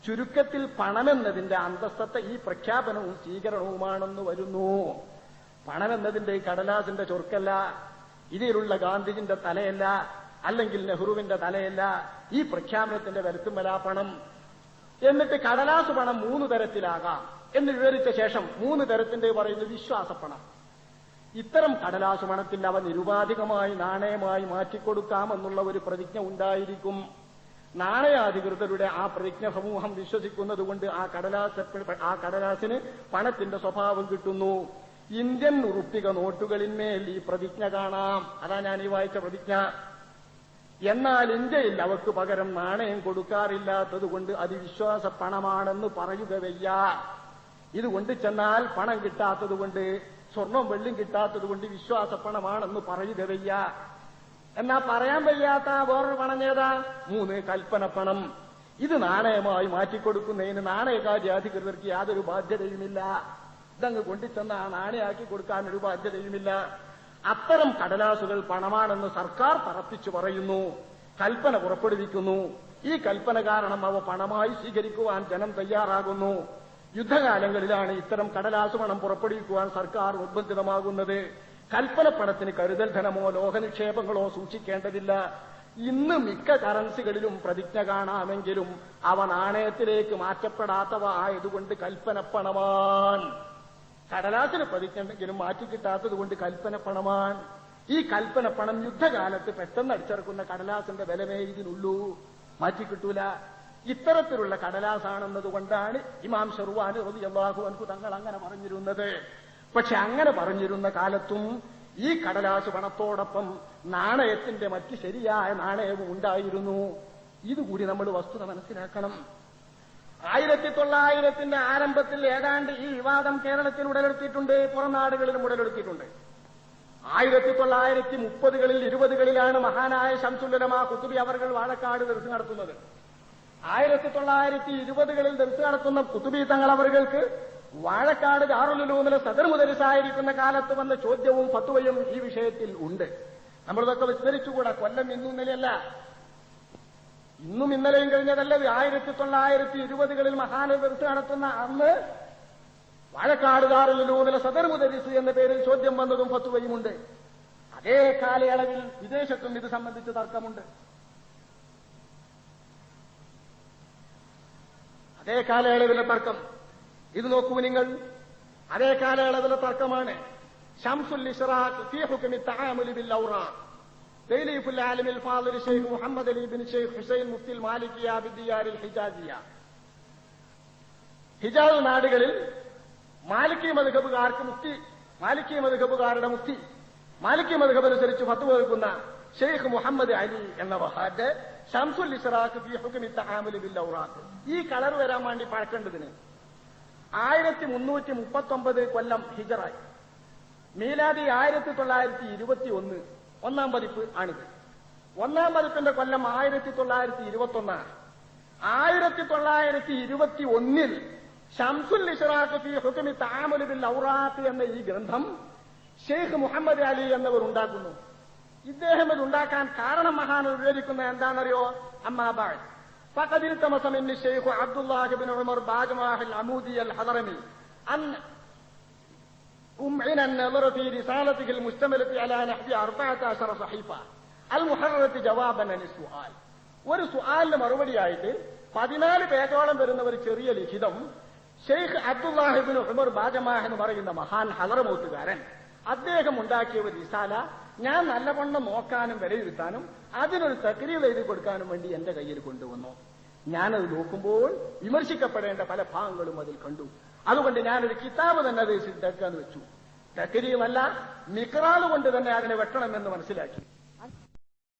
ചുരുക്കത്തിൽ പണമെന്നതിന്റെ അന്തസ്സത്തെ ഈ പ്രഖ്യാപനവും സ്വീകരണവുമാണെന്ന് വരുന്നു. പണമെന്നതിന്റെ ഈ കടലാസിന്റെ ചൊർക്കല്ല ഇതിലുള്ള ഗാന്ധിജിന്റെ തലയല്ല അല്ലെങ്കിൽ നെഹ്റുവിന്റെ തലയല്ല ഈ പ്രഖ്യാപനത്തിന്റെ വരുത്തുമ്പലാ പണം. എന്നിട്ട് കടലാസ് പണം മൂന്ന് തരത്തിലാകാം എന്ന് വിവരിച്ച ശേഷം മൂന്ന് തരത്തിന്റെ പറയുന്നത് വിശ്വാസപ്പണം. ഇത്തരം കടലാസ് പണത്തിൽ അവ നിരുപാധികമായി നാണയമായി മാറ്റിക്കൊടുക്കാമെന്നുള്ള ഒരു പ്രതിജ്ഞ ഉണ്ടായിരിക്കും. നാണയാധികൃതരുടെ ആ പ്രതിജ്ഞ സമൂഹം വിശ്വസിക്കുന്നതുകൊണ്ട് ആ കടലാസ് ആ കടലാസിന് പണത്തിന്റെ സ്വഭാവം കിട്ടുന്നു. ഇന്ത്യൻ ഉറുപ്പിക നോട്ടുകളിന്മേൽ ഈ പ്രതിജ്ഞ കാണാം. അതാ ഞാൻ ഈ വായിച്ച പ്രതിജ്ഞ. എന്നാൽ ഇന്ത്യയിൽ അവർക്ക് പകരം നാണയം കൊടുക്കാറില്ലാത്തതുകൊണ്ട് അത് വിശ്വാസ പണമാണെന്ന് പറയുക വയ്യ. ഇത് കൊണ്ട് ചെന്നാൽ പണം കിട്ടാത്തതുകൊണ്ട് സ്വർണം വെള്ളിയും കിട്ടാത്തതുകൊണ്ട് വിശ്വാസ പണമാണെന്ന് പറയുക വയ്യ. എന്നാ പറയാൻ വയ്യാത്ത വേറൊരു പണം ഏതാ? മൂന്ന് കൽപ്പന പണം. ഇത് നാണയമായി മാറ്റിക്കൊടുക്കുന്നതിന് നാണയകാര്യ അധികൃതർക്ക് യാതൊരു ബാധ്യതയുമില്ല. ഇതങ്ങ് കൊണ്ടുചെന്ന ആ നാണയാക്കി കൊടുക്കാൻ ഒരു ബാധ്യതയുമില്ല. അത്തരം കടലാസുകൾ പണമാണെന്ന് സർക്കാർ തറപ്പിച്ചു പറയുന്നു. കൽപ്പന പുറപ്പെടുവിക്കുന്നു. ഈ കൽപ്പന കാരണം അവ പണമായി സ്വീകരിക്കുവാൻ ജനം തയ്യാറാകുന്നു. യുദ്ധകാലങ്ങളിലാണ് ഇത്തരം കടലാസു പണം പുറപ്പെടുവിക്കുവാൻ സർക്കാർ നിർബന്ധിതമാകുന്നത്. കൽപ്പന പണത്തിന് കരുതൽ ധനമോ ലോഹ നിക്ഷേപങ്ങളോ സൂക്ഷിക്കേണ്ടതില്ല. ഇന്ന് മിക്ക കറൻസികളിലും പ്രതിജ്ഞ കാണാമെങ്കിലും അവ നാണയത്തിലേക്ക് മാറ്റപ്പെടാത്തവ ആയതുകൊണ്ട് കൽപ്പന പണമാണ് കടലാസിന് മാറ്റി മാറ്റിക്കിട്ടാത്തത് കൊണ്ട് കൽപ്പന പണമാണ്. ഈ കൽപ്പന പണം യുദ്ധകാലത്ത് പെട്ടെന്ന് അടിച്ചിറക്കുന്ന കടലാസിന്റെ ബലമേ ഇതിനുള്ളൂ. മാറ്റിക്കിട്ടൂല ഇത്തരത്തിലുള്ള കടലാസാണെന്നതുകൊണ്ടാണ് ഇമാം ഷെറുവാൻ അള്ളാഹു അൻകു തങ്ങൾ അങ്ങനെ പറഞ്ഞിരുന്നത്. പക്ഷെ അങ്ങനെ പറഞ്ഞിരുന്ന കാലത്തും ഈ കടലാസ് പണത്തോടൊപ്പം നാണയത്തിന്റെ മറ്റ് ശരിയായ നാണയവും ഉണ്ടായിരുന്നു. ഇതുകൂടി നമ്മൾ വസ്തുത മനസ്സിലാക്കണം. ആയിരത്തി തൊള്ളായിരത്തിന്റെ ആരംഭത്തിൽ ഏതാണ്ട് ഈ വിവാദം കേരളത്തിൽ ഉടലെടുത്തിട്ടുണ്ട് പുറം നാടുകളിലും ഉടലെടുത്തിട്ടുണ്ട്. ആയിരത്തി തൊള്ളായിരത്തി മുപ്പതുകളിൽ ഇരുപതുകളിലാണ് മഹാനായ ശംസുല്ലമ കുത്തുബി അവർകൾ വാഴക്കാട് ദർശനം നടത്തുന്നത്. ആയിരത്തി തൊള്ളായിരത്തി ഇരുപതുകളിൽ ദർശനം നടത്തുന്ന കുത്തുബി തങ്ങൾ അവർക്ക് വാഴക്കാട് ദാറുലുലൂമിലെ സദർ മുതലിസായിരിക്കുന്ന കാലത്ത് വന്ന ചോദ്യവും ഫത്വയും ഈ വിഷയത്തിൽ ഉണ്ട്. നമ്മളിതൊക്കെ വിസ്തരിച്ചുകൂടാ കൊല്ലം നിലയല്ല ഇന്നും ഇന്നലെയും കഴിഞ്ഞതല്ലത് ആയിരത്തി തൊള്ളായിരത്തി ഇരുപതുകളിൽ മഹാന ദർശനം നടത്തുന്ന അന്ന് വാഴക്കാട് ലൂനില സദർ മുദരിസ് എന്ന പേരിൽ ചോദ്യം വന്നതും പത്തുവയുമുണ്ട് അതേ കാലയളവിൽ വിദേശത്തും ഇത് സംബന്ധിച്ച് തർക്കമുണ്ട്. അതേ കാലയളവിലെ തർക്കം. ഇത് നോക്കൂ നിങ്ങൾ. അതേ കാലയളവിലെ തർക്കമാണ്. ഷംസുൽ ഇഷ്റാഖ് ഫീ ഹുക്മി തആമുലി ബിൽ ഔറാഖ് تأليف العالم الفاضل الشيخ محمد علي بن الشيخ حسين مفتي المالكية بالديار الحجازية ഹിജാസ് നാടുകളിൽ മാലിക്കി മധുഹബുകാർക്ക് മുക്തി മാലിക്കി മധുഹബുകാരുടെ മുക്തി മാലിക്കി മധുഹബ് അനുസരിച്ച് ഫത്വ വെക്കുന്ന ഷെയ്ഖ് മുഹമ്മദ് അലി എന്ന വഹാന്റെ ഷംസുൽ ഇസ്റാഖ് ഫി ഹുക്മി തആമുലി ബിൽ ഔറാഖ് ഈ കളർ വരാൻ വേണ്ടി പഴക്കേണ്ടതിന് ആയിരത്തി മുന്നൂറ്റി മുപ്പത്തൊമ്പത് കൊല്ലം ഹിജറായി മീലാദി ആയിരത്തി തൊള്ളായിരത്തി ഇരുപത്തി ഒന്ന് ഒന്നാം പതിപ്പ് ആണിത് ഒന്നാം പതിപ്പിന്റെ കൊല്ലം ആയിരത്തി തൊള്ളായിരത്തി ഇരുപത്തി ഒന്നാണ് ആയിരത്തി തൊള്ളായിരത്തി ഇരുപത്തി ഒന്നിൽ ഷംസുൽ ഇഷ്റാഖ് ഫി ഹുക്മി തആമുലി ബിൽ ഔറാത്ത് എന്ന ഈ ഗ്രന്ഥം ഷെയ്ഖ് മുഹമ്മദ് അലി എന്നിവർ ഉണ്ടാക്കുന്നു ഇദ്ദേഹം ഇത് ഉണ്ടാക്കാൻ കാരണം മഹാൻ വിവരിക്കുന്ന എന്താണെന്നറിയോ അമ്മാബാൾ فقد التمس مني الشيخ عبد الله بن عمر باجماح العمودي الحضرمي أن أمعن النظر في رسالته المشتملة على نحو أربعة عشر صحيفة المحررة جوابا عن السؤال ഒരു സുആലിന് മറുപടിയായിട്ട് പതിനാല് പേജോളം വരുന്ന ഒരു ചെറിയ ലിഖിതം ഷെയ്ഖ് അബ്ദുല്ലാഹിബിൻ ഉമർ ബാജമാഹ് എന്ന് പറയുന്ന മഹാൻ ഹലറമൂത്തുകാരൻ അദ്ദേഹം ഉണ്ടാക്കിയ ഒരു റിസാല ഞാൻ നല്ലവണ്ണം നോക്കാനും വിലയിരുത്താനും അതിനൊരു തക്രീൽ എഴുതി കൊടുക്കാനും വേണ്ടി എന്റെ കയ്യിൽ കൊണ്ടുവന്നു ഞാനത് നോക്കുമ്പോൾ വിമർശിക്കപ്പെടേണ്ട പല ഭാഗങ്ങളും അതിൽ കണ്ടു അതുകൊണ്ട് ഞാനൊരു കിതാബ് തന്നെ അത് സിദ്ധാക്കാന്ന് വെച്ചു. തക്രീമല്ല മിക്രാൾ കൊണ്ട് തന്നെ അതിനെ വെട്ടണമെന്ന് മനസ്സിലാക്കി.